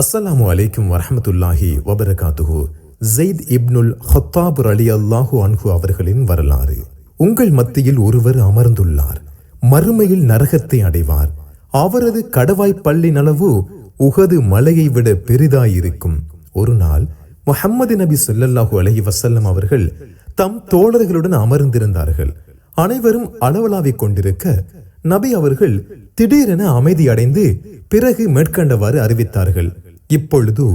அஸ்ஸலாமு அலைக்கும் வரஹமத்துல்லாஹி வபரகாத்துஹு ஜெயித் இப்னுல் ஹத்தாப் அலி அல்லாஹு அன்ஹு அவர்களின் வரலாறு. உங்கள் மத்தியில் ஒருவர் அமர்ந்துள்ளார். மறுமையில் நரகத்தை அடைவார். அவரது கடவாய் பள்ளின் அளவு உகது மலையை விட பெரிதாயிருக்கும். ஒரு நாள் முஹம்மது நபி சொல்லல்லாஹு அலஹி வசல்லம் அவர்கள் தம் தோழர்களுடன் அமர்ந்திருந்தார்கள். அனைவரும் அளவலாவிக் கொண்டிருக்க நபி அவர்கள் திடீரென அமைதி அடைந்து பிறகு மேற்கண்டவாறு அறிவித்தார்கள். இப்பொழுது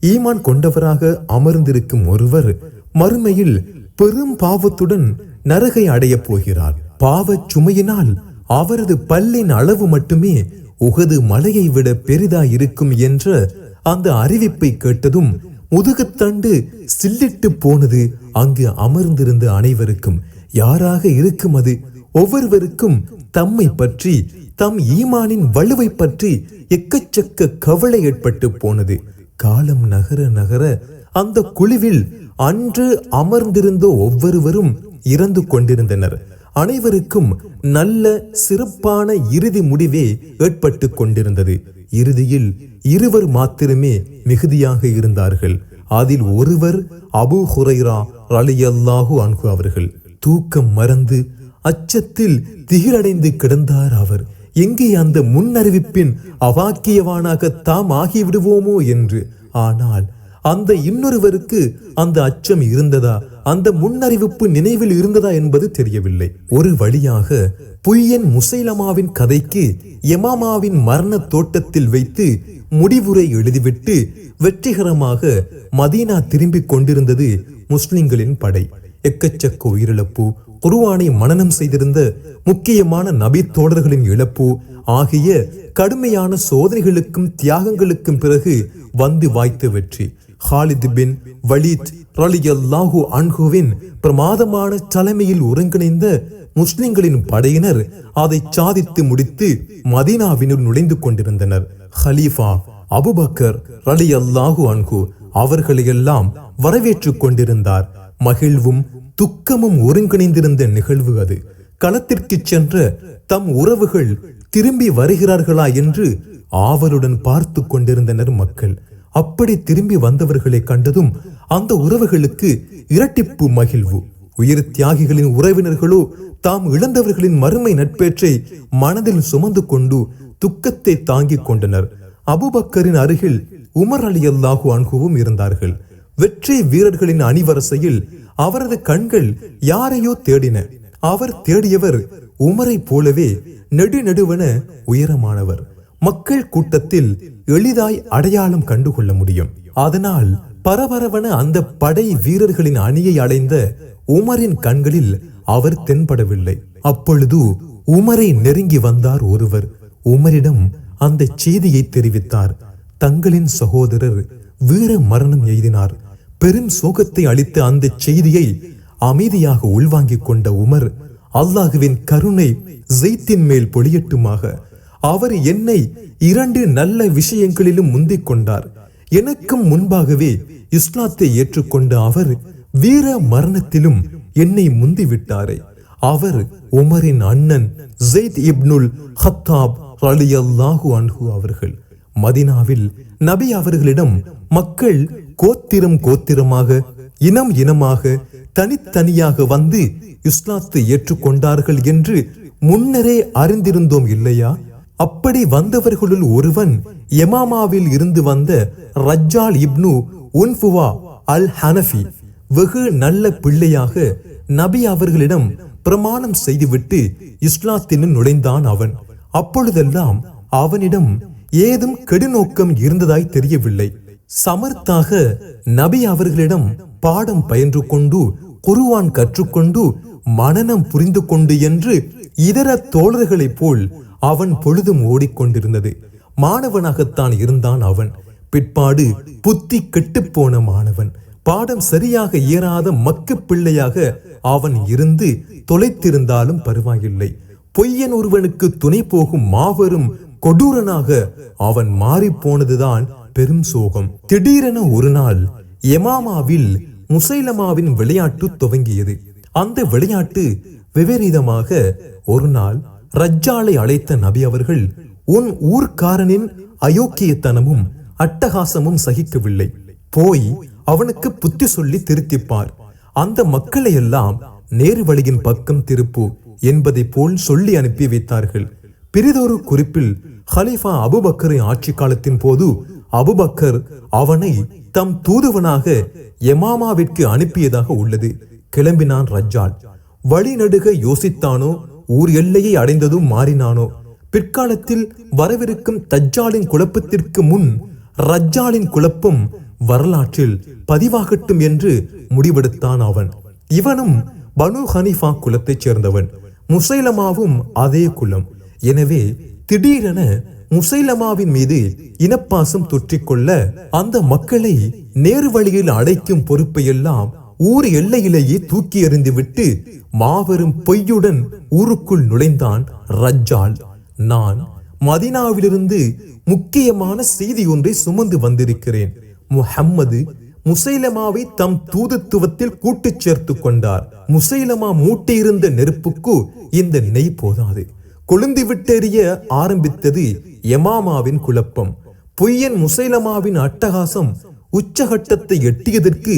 ஈமான் கொண்டவராக அமர்ந்திருக்கும் ஒருவர் மறுமையில் பெரும் பாவத்துடன் நரகை அடையப் போகிறார். பாவச் சுமையினால் அவரது பல்லின் அளவு மட்டுமே உகது மலையை விட பெரிதாய் இருக்கும் என்ற அந்த அறிவிப்பை கேட்டதும் முதுகுத்தண்டு சில்லிட்டு போனது அங்கு அமர்ந்திருந்த அனைவருக்கும். யாராக இருக்கும் அது? ஒவ்வொருவருக்கும் தம்மை பற்றி தம் ஈமானின் வலுவை பற்றி எக்கச்சக்க கவலை ஏற்பட்டு போனது. காலம் நகர நகர அந்த குழுவில் அன்று அமர்ந்திருந்த ஒவ்வொருவரும் இறந்து கொண்டிருந்தனர். அனைவருக்கும் நல்ல சிறப்பான இறுதி முடிவே ஏற்பட்டு கொண்டிருந்தது. இறுதியில் இருவர் மாத்திரமே மிகுதியாக இருந்தார்கள். அதில் ஒருவர் அபு ஹுரைரா ரலியல்லாஹு அன்கு அவர்கள். தூக்கம் மறந்து அச்சத்தில் திகிலடைந்து கிடந்தார் அவர். எங்கே அந்த முன்னறிவிப்பின் அவாக்கியவானாக தாம் ஆகிவிடுவோமோ என்று. ஆனால் அந்த இன்னொருவருக்கு அந்த அச்சம் இருந்ததா? அந்த முன்னறிவிப்பு நினைவில் இருந்ததா என்பது தெரியவில்லை. ஒரு வழியாக பொய்யன் முசைலமாவின் கதைக்கு யமாமாவின் மரண தோட்டத்தில் வைத்து முடிவுரை எழுதிவிட்டு வெற்றிகரமாக மதீனா திரும்பிக் கொண்டிருந்தது முஸ்லிம்களின் படை. எக்கச்சக்க உயிரிழப்பு குருவானை மனனம் செய்திருந்த முக்கியமான நபி தோழர்களின் இழப்பு ஆகிய கடுமையான சோதனைகளுக்கும் தியாகங்களுக்கும் பிறகு வந்து வாய்த்த வெற்றி. ஹாலித் பின் வலீத் ரலியல்லாஹு அன்ஹுவின் பிரமாதமான தலைமையில் ஒருங்கிணைந்த முஸ்லிம்களின் படையினர் அதை சாதித்து முடித்து மதீனாவினுள் நுழைந்து கொண்டிருந்தனர். ஹலீஃபா அபுபக்கர் ரலி அல்லாஹு அன்ஹு அவர்களையெல்லாம் வரவேற்றுக் கொண்டிருந்தார். மகிழ்வும் துக்கமும் ஒருங்கிணைந்திருந்த நிகழ்வு அது. களத்திற்கு சென்ற தம் உறவுகள் திரும்பி வருகிறார்களா என்று ஆவலுடன் பார்த்து கொண்டிருந்தனர் மக்கள். அப்படி திரும்பி வந்தவர்களை கண்டதும் அந்த உறவுகளுக்கு இரட்டிப்பு மகிழ்வு. உயிர் தியாகிகளின் உறவினர்களோ தாம் இழந்தவர்களின் மறுமை நட்பேற்றை மனதில் சுமந்து கொண்டு துக்கத்தை தாங்கிக் கொண்டனர். அபுபக்கரின் அருகில் உமர் அலி அல்லாஹு அன்குவும் இருந்தார்கள். வெற்றி வீரர்களின் அணிவரிசையில் அவரது கண்கள் யாரையோ தேடின. அவர் தேடியவர் உமரை போலவே நெடுநெடுவன உயரமானவர். மக்கள் கூட்டத்தில் எளிதாய் அடையாளம் கண்டுகொள்ள முடியும். அதனால் பரபரவன அந்த படை வீரர்களின் அணியை அடைந்த உமரின் கண்களில் அவர் தென்படவில்லை. அப்பொழுது உமரை நெருங்கி வந்தார் ஒருவர். உமரிடம் அந்த செய்தியை தெரிவித்தார். தங்களின் சகோதரர் வீர மரணம் எய்தினார். பெரும் சோகத்தை அளித்த அந்த செய்தியை அமைதியாக உள்வாங்கிக் கொண்ட உமர் அல்லாஹுவின் கருணை ஜெய்த்தின் மேல் பொழியட்டுமாக அவர் என்னை இரண்டு நல்ல விஷயங்களிலும் முந்திக் கொண்டார். எனக்கும் முன்பாகவே இஸ்லாத்தை ஏற்றுக்கொண்ட அவர் வீர மரணத்திலும் என்னை முந்திவிட்டாரே. அவர் உமரின் அண்ணன் ஜெயித் இப்னுல் ஹத்தாப் அலி அல்லாஹு அன்ஹு அவர்கள். மதினாவில் நபி அவர்களிடம் மக்கள் கோத்திரம் கோத்திரமாக இனம் இனமாக தனித்தனியாக வந்து இஸ்லாத்தை ஏற்றுக்கொண்டார்கள் என்று முன்னரே அறிந்திருந்தோம் இல்லையா? அப்படி வந்தவர்களுள் ஒருவன் எமாமாவில் இருந்து வந்த ரஜ்ஜால் இப்னு உன்ஃபுவா அல் ஹனஃபி வெகு நல்ல பிள்ளையாக நபி அவர்களிடம் பிரமாணம் செய்துவிட்டு இஸ்லாத்தினுள் நுழைந்தான் அவன். அப்பொழுதெல்லாம் அவனிடம் ஏதும் கெடுநோக்கம் இருந்ததாய் தெரியவில்லை. சமர்த்தாக நபி அவர்களிடம் பாடம் பயின்று கொண்டு குருவான் கற்றுக்கொண்டு மனநம் புரிந்து கொண்டு என்று இதர தோழர்களைப் போல் அவன் பொழுதும் ஓடிக்கொண்டிருந்தது. மாணவனாகத்தான் இருந்தான் அவன். பிற்பாடு புத்தி கெட்டுப்போன மாணவன். பாடம் சரியாக இயறாத மக்கு பிள்ளையாக அவன் இருந்து தொலைத்திருந்தாலும் பரவாயில்லை. பொய்யன் ஒருவனுக்கு துணை போகும் மாபெரும் கொடூரனாக அவன் மாறி போனதுதான் பெரும் சோகம். திடீரென ஒரு நாள் எமாமாவில் முசைலமாவின் விளையாட்டு துவங்கியது. அந்த விளையாட்டு விபரீதமாக ஒரு நாள் ரஜ்ஜாலை அழைத்த நபி அவர்கள் உன் ஊர்க்காரனின் அயோக்கியத்தனமும் அட்டகாசமும் சகிக்கவில்லை. போய் அவனுக்கு புத்தி சொல்லி திருத்திப்பார். அந்த மக்களை எல்லாம் நேரு வழியின் பக்கம் திருப்பு என்பதை போல் சொல்லி அனுப்பி வைத்தார்கள். பிறிதொரு குறிப்பில் ஹலீஃபா அபுபக்கரின் ஆட்சி காலத்தின் போது அபுபக்கர் அவனை தம் தூதுவனாக எமாமாவிற்கு அனுப்பியதாக உள்ளது. கிளம்பினான் ரஜ்ஜால். வழிநடுக யோசித்தானோ? ஊர் எல்லையை அடைந்ததும் மாறினானோ? பிற்காலத்தில் வரவிருக்கும் தஜ்ஜாலின் குழப்பத்திற்கு முன் ரஜ்ஜாலின் குழப்பம் வரலாற்றில் பதிவாகட்டும் என்று முடிவெடுத்தான் அவன். இவனும் பனு ஹனிஃபா குலத்தைச் சேர்ந்தவன். முசைலமாவும் அதே குலம். எனவே திடீரென முசைலமாவின் மீது இனப்பாசம் தொற்றிக்கொள்ள அந்த மக்களை நேரு வழியில் அடைக்கும் பொறுப்பையெல்லாம் ஊர் எல்லையிலேயே தூக்கி எறிந்துவிட்டு மாபெரும் பொய்யுடன் ஊருக்குள் நுழைந்தான் ரஜ்ஜால். நான் மதினாவிலிருந்து முக்கியமான செய்தி ஒன்றை சுமந்து வந்திருக்கிறேன். முஹம்மது முசைலமாவை தம் தூதுத்துவத்தில் கூட்டுச் சேர்த்து கொண்டார். முசைலமா மூட்டியிருந்த நெருப்புக்கு இந்த நெய் போதாது. கொழுந்து விட்டெறிய ஆரம்பித்தது எமாமாவின் குழப்பம். பொய்யன் முசைலமாவின் அட்டகாசம் உச்சகட்டத்தை எட்டியதற்கு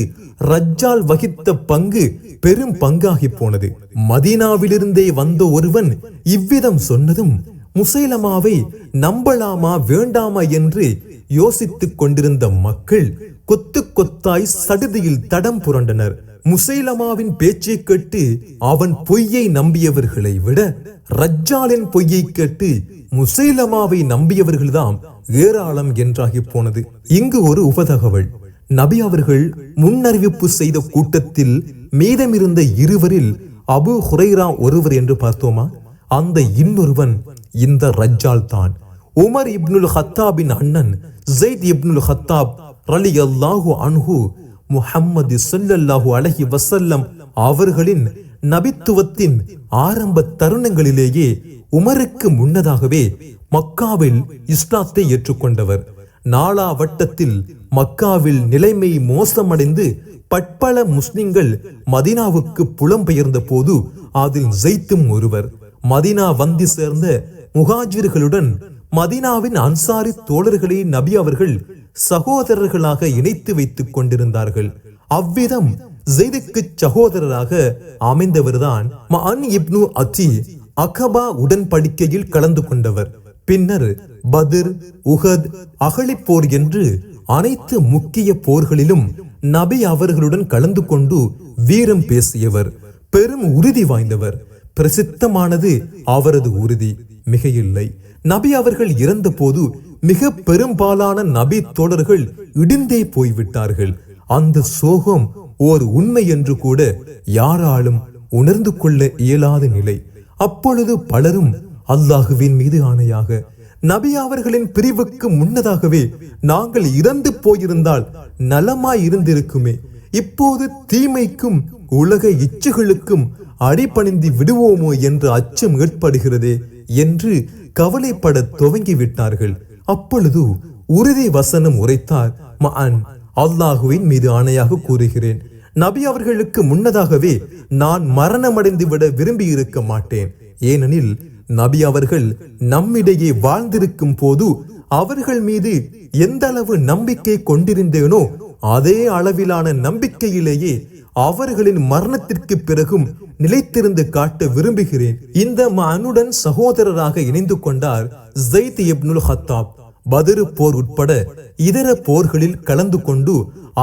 ரஜ்ஜால் வகித்த பங்கு பெரும் பங்காகி போனது. மதீனாவிலிருந்தே வந்த ஒருவன் இவ்விதம் சொன்னதும் முசைலமாவை நம்பலாமா வேண்டாமா என்று யோசித்துக் கொண்டிருந்த மக்கள் கொத்து கொத்தாய் சடுதியில் தடம் புரண்டனர். முசைலமாவின் பேச்சை கேட்டு அவன் பொய்யை நம்பியவர்களை விட ரஜ்ஜாலின் பொய்யை கேட்டு முசைலமாவை நம்பியவர்கள்தான் ஏராளம் என்றாகி போனது. இங்கு ஒரு உபதகவல். நபி அவர்கள் முன்னறிவிப்பு செய்த கூட்டத்தில் மீதமிருந்த இருவரில் அபு ஹுரைரா ஒருவர் என்று பார்த்தோமா? அந்த இன்னொருவன் இந்த ரஜ்ஜால் தான். உமர் இப்னுல் ஹத்தாபின் அண்ணன் ஜெயித் இப்னுல் ஹத்தாப் ரலி அல்லாஹு அன்ஹு முஹம்மது சொல்லல்லாஹு அலைஹி வசல்லம் அவர்களின் நபித்துவத்தின் ஆரம்ப தருணங்களிலேயே உமருக்கு முன்னதாகவே மக்காவில் இஸ்லாத்தை ஏற்றுக்கொண்டவர். நாலா வட்டத்தில் மக்காவில் நிலைமை மோசமடைந்து பட்பல முஸ்லிம்கள் மதினாவுக்கு புலம்பெயர்ந்த போது அதில் ஜெய்த்தும் ஒருவர். மதினா வந்து சேர்ந்த முகாஜிர்களுடன் மதினாவின் அன்சாரி தோழர்களை நபி அவர்கள் சகோதரர்களாக இணைத்து வைத்துக் கொண்டிருந்தார்கள். அவ்விதம் ஜெய்துக்கு சகோதரராக அமைந்தவர்தான் மஅன் இப்னு அத்தி அகபா உடன்படிக்கையில் கலந்து கொண்டவர். பின்னர் பதிர் உஹத் அகழிப்போர் என்று அனைத்து முக்கிய போர்களிலும் நபி அவர்களுடன் கலந்து கொண்டு வீரம் பேசியவர். பெரும் உறுதி வாய்ந்தவர். பிரசித்தமானது அவரது உறுதி. மிக இல்லை நபி அவர்கள் இறந்தபோது மிக பெரும்பாலான நபி தோழர்கள் இடிந்தே போய்விட்டார்கள். அந்த சோகம் ஓர் உண்மை என்று கூட யாராலும் உணர்ந்து கொள்ள இயலாத நிலை. அப்பொழுது பலரும் அல்லாஹுவின் மீது ஆணையாக நபி அவர்களின் பிரிவுக்கு முன்னதாகவே நாங்கள் இறந்து போயிருந்தால் நலமாய் இருந்திருக்குமே. இப்போது தீமைக்கும் உலக இச்சைகளுக்கும் அடிபணிந்து விடுவோமோ? என்ற அச்சம் ஏற்படுகிறதே என்று கவலைப்பட துவங்கி விட்டார்கள் அப்பொழுது உறுதி வசனம் உரைத்தார். மஅன் அல்லாஹுவின் மீது ஆணையாக கூறுகிறேன். நபி அவர்களுக்கு முன்னதாகவே நான் மரணமடைந்து விட விரும்பி இருக்க மாட்டேன். ஏனெனில் நபி அவர்கள் நம்மிடையே வாழ்ந்திருக்கும் போது அவர்கள் மீது எந்த அளவு நம்பிக்கை கொண்டிருந்தேனோ அதே அளவிலான நம்பிக்கையிலேயே அவர்களின் மரணத்திற்கு பிறகும் நிலைத்திருந்து காட்ட விரும்புகிறேன். இந்த மனுடன் சகோதரராக இணைந்து கொண்டார் ஜெய்த் இப்னுல் ஹத்தாப் பதிரு போர் உட்பட இதர போர்களில் கலந்து கொண்டு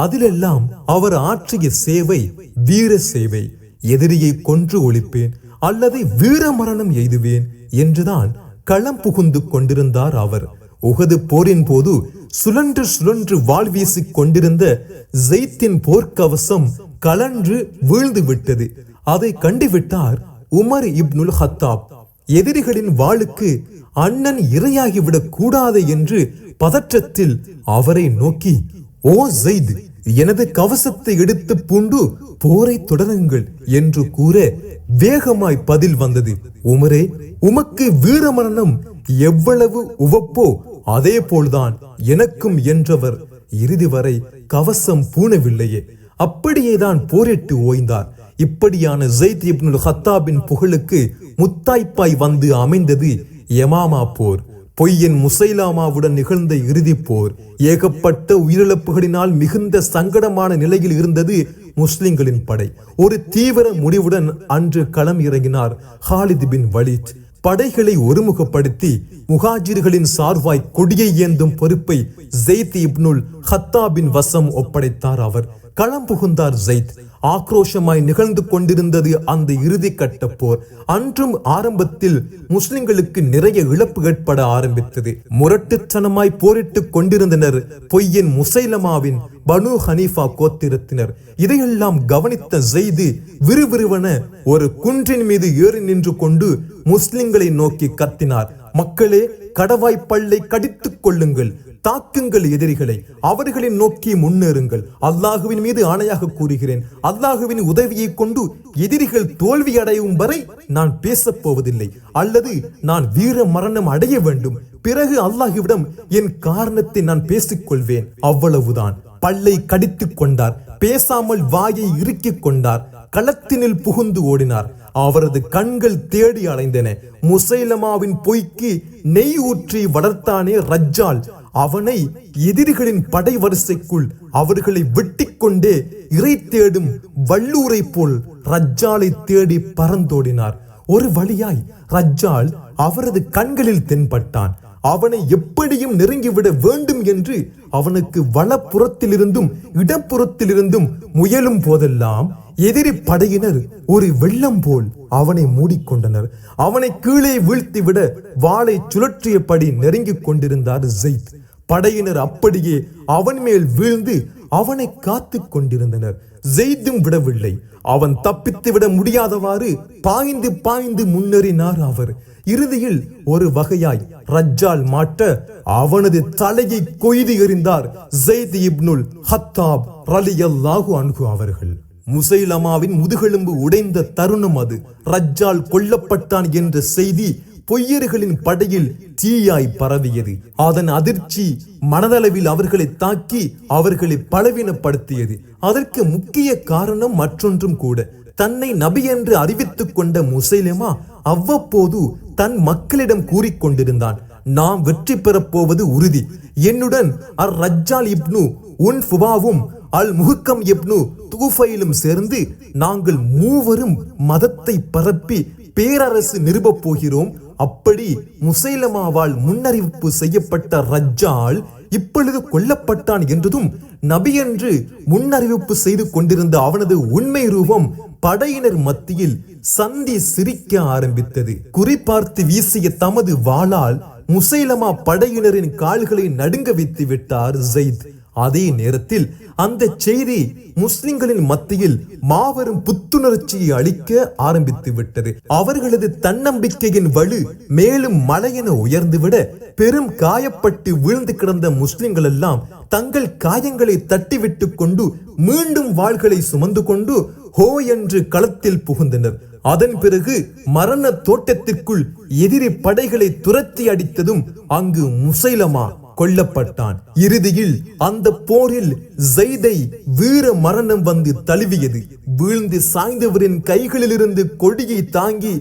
அதிலெல்லாம் அவர் ஆற்றிய சேவை வீர சேவை. எதிரியை கொன்று ஒழிப்பேன் அல்லது வீர மரணம் எய்துவேன் என்றுதான் களம் புகுந்து கொண்டிருந்தார் அவர். உகது போரின் போது சுழன்று சுழன்று வாழ் வீசிக் கொண்டிருந்த ஜெய்த்தின் போர்க்கவசம் கலன்று வீழ்ந்து விட்டது. அதை கண்டுவிட்டார் உமர் இப்னுல் ஹத்தாப். எதிரிகளின் வாளுக்கு அண்ணன் இரையாகிவிடக் கூடாது என்று பதற்றத்தில் அவரை நோக்கி ஓ ஜெயித் எனது கவசத்தை எடுத்து பூண்டு போரை தொடருங்கள் என்று கூற வேகமாய் பதில் வந்தது. உமரே உமக்கு வீரமரணம் எவ்வளவு உவப்போ அதே போல்தான் எனக்கும் என்றவர் இறுதி வரை கவசம் பூணவில்லையே. அப்படியேதான் போரிட்டு ஓய்ந்தார். இப்படியான ஜெயித் இப்னுல் ஹத்தாபின் புகழுக்கு முத்தாய்ப்பாய் வந்து அமைந்தது யமாமா போர். பொய்யின் முசைலாமாவுடன் நிகழ்ந்த இறுதிப் போர். ஏகப்பட்ட உயிரிழப்புகளினால் மிகுந்த சங்கடமான நிலையில் இருந்தது முஸ்லிம்களின் படை. ஒரு தீவிர முடிவுடன் அன்று களம் இறங்கினார் ஹாலித் பின் வலித். படைகளை ஒருமுகப்படுத்தி முகாஜிர்களின் சார்வாய் கொடியை ஏந்தும் பொறுப்பை ஜெயித் இப்னுல் ஹத்தாபின் வசம் ஒப்படைத்தார் அவர். களம் புகுந்தார் ஜெயித். ஆக்ரோஷமாய் நிகழ்ந்து கொண்டிருந்தது அந்த இறுதி கட்ட போர் அன்றும் ஆரம்பத்தில் முஸ்லிம்களுக்கு நிறைய இழப்பு ஏற்பட ஆரம்பித்தது. முரட்டுத்தனமாய் போரிட்டுக் கொண்டிருந்தனர். பொய்யன் முசைலமாவின் பனு ஹனீஃபா கோத்திரத்தினர். இதையெல்லாம் கவனித்த செய்தி விறுவிறுவன ஒரு குன்றின் மீது ஏறி நின்று கொண்டு முஸ்லிம்களை நோக்கி கத்தினார். மக்களே கடவாய் பல்லை கடித்துக் கொள்ளுங்கள். தாக்குங்கள் எதிரிகளை. அவர்களை நோக்கி முன்னேறுங்கள். அல்லாஹுவின் மீது ஆணையாக கூறுகிறேன். அல்லாஹுவின் உதவியை கொண்டு எதிரிகள் தோல்வி அடையும் வரை நான் பேசப் போவதில்லை. அல்லது நான் வீர மரணம் அடைய வேண்டும். பிறகு அல்லாஹுவிடம் என் காரணத்தை நான் பேசிக்கொள்வேன். அவ்வளவுதான். பல்லை கடித்துக் கொண்டார். பேசாமல் வாயை இறுக்கிக் கொண்டார். களத்தினில் புகுந்து ஓடினார். அவரது கண்கள் தேடி அலைந்தன. முசைலமாவின் பொய்க்கு நெய் ஊற்றி வளர்த்தானே ரஜ்ஜால். அவனை எதிரிகளின் படை வரிசைக்குள் அவர்களை வெட்டிக் கொண்டே இறை தேடும் வல்லூரை போல் ரஜ்ஜாலை தேடி பறந்தோடினார். ஒரு வழியாய் ரஜ்ஜால் அவரது கண்களில் தென்பட்டான். அவனை எப்படியும் நெருங்கிவிட வேண்டும் என்று அவனுக்கு வலப்புறத்திலிருந்தும் இடப்புறத்திலிருந்தும் முயலும் போதெல்லாம் எதிரி படையினர் ஒரு வெள்ளம் போல் அவனை மூடிக்கொண்டனர். அவனை கீழே வீழ்த்திவிட வாளை சுழற்றியபடி நெருங்கிக் கொண்டிருந்தார் ஜெயித். படையினர் அப்படியே அவன் மேல் வீழ்ந்து அவனை காத்து கொண்டிருந்தனர். ஜெய்தும் விடவில்லை. அவன் தப்பித்து விட முடியாதவாறு பாய்ந்து பாய்ந்து முன்னேறினார் அவர். இறுதியில் ஒரு வகையாய் ரஜ்ஜால் மாட்ட அவனது தலையை கொய்து எறிந்தார் ஜெய்த் இப்னுல் ஹத்தாப் ரலியல்லாஹு அன்கு அவர்கள். முசைலமாவின் முதுகெலும்பு உடைந்த தருணம் அது. ரஜ்ஜால் கொல்லப்பட்டான் என்ற செய்தி பொய்யர்களின் படையில் தீயாய் பரவியது. அதன் அதிர்ச்சி மனதளவில் அவர்களை தாக்கி அவர்களை பலவீனப்படுத்தியது. அதற்கு முக்கிய காரணம் மற்றொன்றும் கூட. தன்னை நபி என்று அறிவித்துக் கொண்ட முசைலிமா அவ்வப்போது தன் மக்களிடம் கூறிக்கொண்டிருந்தான் நாம் வெற்றி பெறப் போவது உறுதி. என்னுடன் அர் ரஜ்ஜால் இப்னு உன் ஃபுபாவும் அல் முகுக்கம் இப்னு தூஃபையிலும் சேர்ந்து நாங்கள் மூவரும் மதத்தை பரப்பி பேரரசு நிறுவப் போகிறோம். அப்படி முசைலமாவால் முன்னறிவிப்பு செய்யப்பட்ட ரஜ்ஜால் இப்பொழுது கொல்லப்பட்டான் என்றதும் நபி என்று முன்னறிவிப்பு செய்து கொண்டிருந்த அவனது உண்மை ரூபம் படையினர் மத்தியில் சந்தி சிரிக்க ஆரம்பித்தது. குறிபார்த்து வீசிய தமது வாளால் முசைலமா படையினரின் கால்களை நடுங்க வைத்து விட்டார் ஜெயித். அதே நேரத்தில் அந்த செய்தி முஸ்லிம்களின் மத்தியில் மாபெரும் புத்துணர்ச்சியை அளிக்க ஆரம்பித்து விட்டது. அவர்களது தன்னம்பிக்கையின் வலு மேலும் மலையென உயர்ந்துவிட பெரும் காயப்பட்டு வீழ்ந்து கிடந்த முஸ்லிம்கள் எல்லாம் தங்கள் காயங்களை தட்டிவிட்டு கொண்டு மீண்டும் வாள்களை சுமந்து கொண்டு ஹோ என்று களத்தில் புகுந்தனர். அதன் பிறகு மரண தோட்டத்திற்குள் எதிரி படைகளை துரத்தி அடித்ததும் அங்கு முசைலமா கொல்லப்பட்டான். இறுதியில் அந்த போரில் ஜெய்தை வீர மரணம் வந்து தழுவியது. வீழ்ந்து சாய்ந்தவரின் கைகளிலிருந்து கொடியை தாங்கி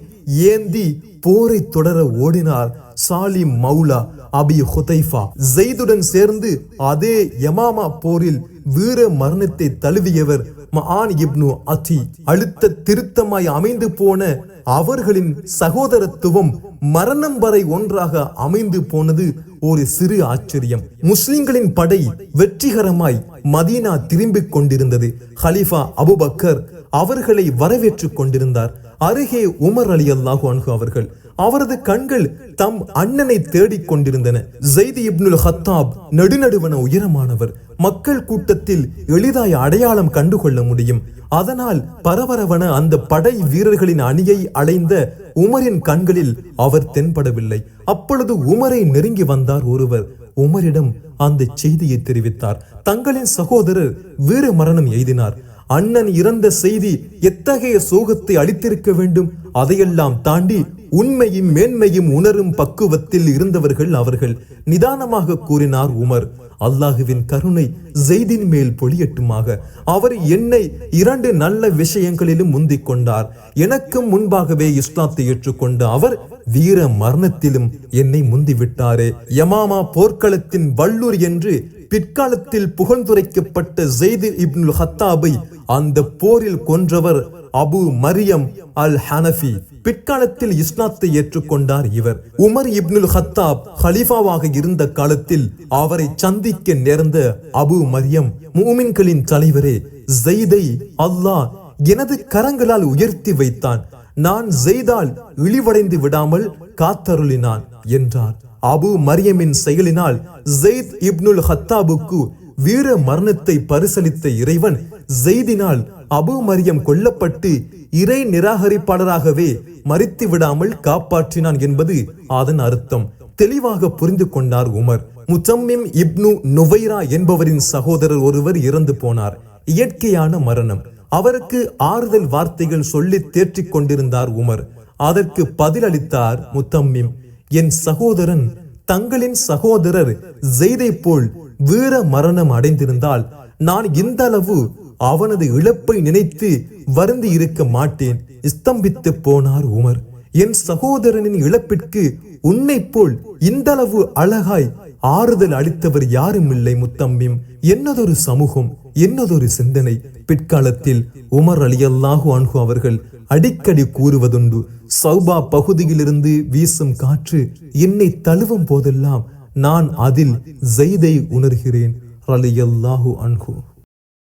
ஏந்தி போரை தொடர ஓடினார் சாலிம் மௌலா அபி ஹுதைஃபா. ஜெய்துடன் சேர்ந்து அதே யமாமா போரில் வீர மரணத்தை தழுவியவர் மஆன் இப்னு அதி. அழுத்த திருத்தமாய் அமைந்து போன அவர்களின் சகோதரத்துவம் மரணம் வரை ஒன்றாக அமைந்து போனது ஒரு சிறு ஆச்சரியம். முஸ்லிம்களின் படை வெற்றிகரமாய் மதீனா திரும்பிக் கொண்டிருந்தது. ஹலீஃபா அபுபக்கர் அவர்களை வரவேற்றுக் கொண்டிருந்தார். அருகே உமர் அலி அல்லாஹு அன்ஹு அவர்கள் அவரது கண்கள் தம் அண்ணனை தேடிக் கொண்டிருந்தன. ஜெய்தி இப்னுல் ஹத்தாப் நடுநடுவன உயரமானவர். மக்கள் கூட்டத்தில் எளிதாய் அடையாளம் கண்டுகொள்ள முடியும். அதனால் பரபரவன அந்த படை வீரர்களின் அணியை அலைந்த உமரின் கண்களில் அவர் தென்படவில்லை. அப்பொழுது உமரை நெருங்கி வந்தார் ஒருவர். உமரிடம் அந்த செய்தியை தெரிவித்தார். தங்களின் சகோதரர் வீர மரணம் எய்தினார். அண்ணன் இறந்த செய்தி எத்தகைய சோகத்தை அளித்திருக்க வேண்டும்? அதையெல்லாம் தாண்டி உண்மையும் மேன்மையும் உணரும் பக்குவத்தில் இருந்தவர்கள் அவர்கள். நிதானமாக கூறினார் உமர். அல்லாஹுவின் கருணை ஜெய்தின் மேல் பொழியட்டுமாக. அவர் என்னை இரண்டு நல்ல விஷயங்களிலும் முந்திக் கொண்டார். எனக்கும் முன்பாகவே இஸ்லாத்தை ஏற்றுக்கொண்ட அவர் வீர மரணத்திலும் என்னை முந்திவிட்டாரே. யமாமா போர்க்களத்தின் வல்லூர் என்று பிற்காலத்தில் புகழ்ந்துரைக்கப்பட்ட ஜெய்து இப்னுல் ஹத்தாபை அந்த போரில் கொன்றவர் அபு மரியம் அல் ஹனஃபி பிற்காலத்தில் இஸ்லாத்தை ஏற்றுக்கொண்டார் இவர். உமர் இப்னுல் ஹத்தாப் ஹலீஃபாவாக இருந்த காலத்தில் அவரை சந்திக்க நேர்ந்த அபு மரியம் மூமின்களின் தலைவரே ஜெய்தை அல்லாஹ் எனது கரங்களால் உயர்த்தி வைத்தான். நான் ஜெய்தால் இழிவடைந்து விடாமல் காத்தருளினான் என்றார். அபு மரியமின் செயலினால் ஜெயித் இப்னுல் ஹத்தாபுக்கு வீர மரணத்தை பரிசளித்த இறைவன் ஜெய்தினால் அபு மரியம் கொல்லப்பட்டு இறை நிராகரிப்பாளராகவே மறித்து விடாமல் காப்பாற்றினான் என்பது அதன் அர்த்தம். தெளிவாக புரிந்து கொண்டார் உமர். முத்தம்மிம் இப்னு நுவைரா என்பவரின் சகோதரர் ஒருவர் இறந்து போனார். இயற்கையான மரணம். அவருக்கு ஆறுதல் வார்த்தைகள் சொல்லி தேற்றிக் கொண்டிருந்தார் உமர். அதற்கு பதிலளித்தார் முத்தம்மிம் என் சகோதரன் தங்களின் சகோதரர் ஜெய்தை போல் வீர மரணம் அடைந்திருந்தால் நான் இந்த அளவு அவனது இழப்பை நினைத்து வருந்தி இருக்க மாட்டேன். ஸ்தம்பித்து போனார் உமர். என் சகோதரனின் இழப்பிற்கு உன்னை போல் இந்த அளவு அழகாய் ஆறுதல் அளித்தவர் யாரும் இல்லை முத்தம்பிம் என்னதொரு சமூகம் என்னதொரு சிந்தனை. பிற்காலத்தில் உமர் அலி அல்லாஹு அன்ஹு அவர்கள் அடிக்கடி கூறுவதுண்டு சௌபா பகுதியிலிருந்து வீசும் காற்று என்னை தழுவும் போதெல்லாம் நான் அதில் ஜெய்தை உணர்கிறேன் அலி அல்லாஹு அன்ஹு.